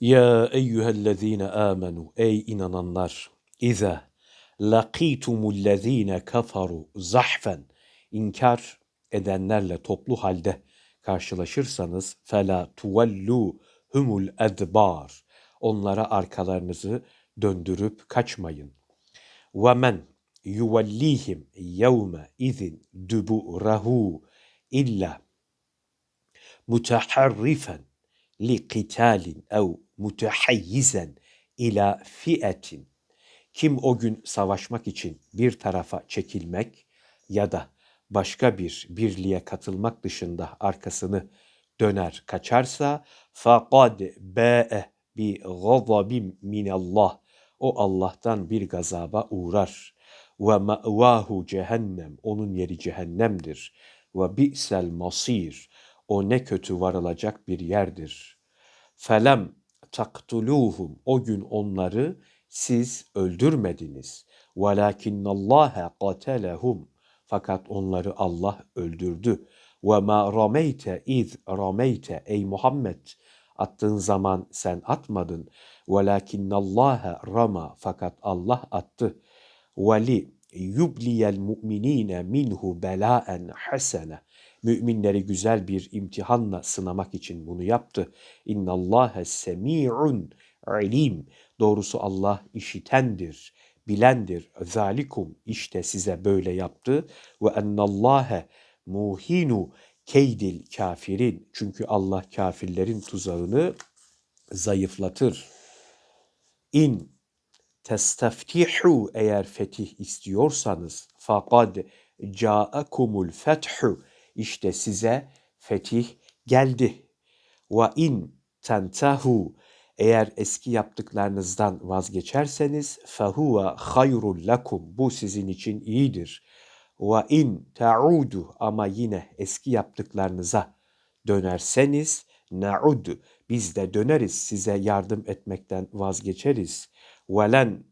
Ya eyyühellezine amenu ey inananlar iza laqitumullezine kafaru zahfen inkar edenlerle toplu halde karşılaşırsanız fela tuvellu humul edbar onlara arkalarınızı döndürüp kaçmayın. Ve men yuvellihim yevme izin duburahu illa mutaharrifen li qitalin ev mutahayyizen ila fi'etin. Kim o gün savaşmak için bir tarafa çekilmek ya da başka bir birliğe katılmak dışında arkasını döner kaçarsa faqad ba'e bi gazabim minallah o Allah'tan bir gazaba uğrar. Ve ma'vahu cehennem. Onun yeri cehennemdir. Ve bi'sel masir. O ne kötü varılacak bir yerdir. Felem taktuluhum o gün onları siz öldürmediniz. Velakinnallâhe qatelehum fakat onları Allah öldürdü. Ve ma rameyte iz rameyte ey Muhammed attığın zaman sen atmadın. Velakinnallâhe rama fakat Allah attı. Veli yubliyel mu'minine minhu belaen hasene. Müminleri güzel bir imtihanla sınamak için bunu yaptı. İnnallâhe semi'un alim. Doğrusu Allah işitendir, bilendir. Zalikum işte size böyle yaptı. Ve ennallâhe muhinu keydil kafirin. Çünkü Allah kafirlerin tuzağını zayıflatır. İn testeftihu eğer fetih istiyorsanız fakad ca'akumul fethu işte size fetih geldi. Ve in tentehu eğer eski yaptıklarınızdan vazgeçerseniz fehuve hayrul lakum bu sizin için iyidir. Ve in ta'udu ama yine eski yaptıklarınıza dönerseniz na'ud biz de döneriz size yardım etmekten vazgeçeriz. Velen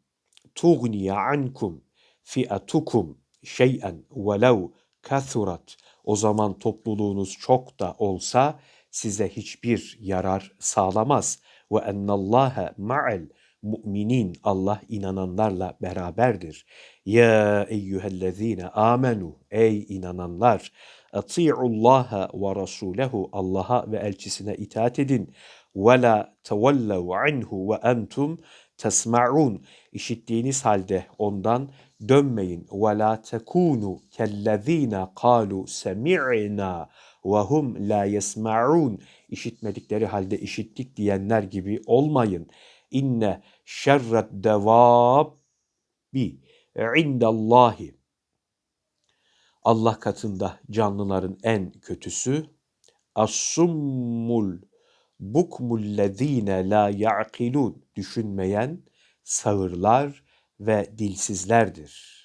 tugniya ankum fi'atukum şey'en velev kathurat o zaman topluluğunuz çok da olsa size hiçbir yarar sağlamaz. Ve ennallâhe ma'al mu'minin Allah inananlarla beraberdir. Ya eyyühellezine amenu ey inananlar ati'ullaha ve rasulehu Allah'a ve elçisine itaat edin. Ve la tevellev anhu ve entum tesma'un işittiğiniz halde ondan dönmeyin. Ve la tekunu kellezine kalu semi'na ve hum la yesma'un işitmedikleri halde işittik diyenler gibi olmayın. İnne şerret devabbi indallahi Allah katında canlıların en kötüsü as-summul bukmullezine la ya'kilun düşünmeyen sağırlar ve dilsizlerdir.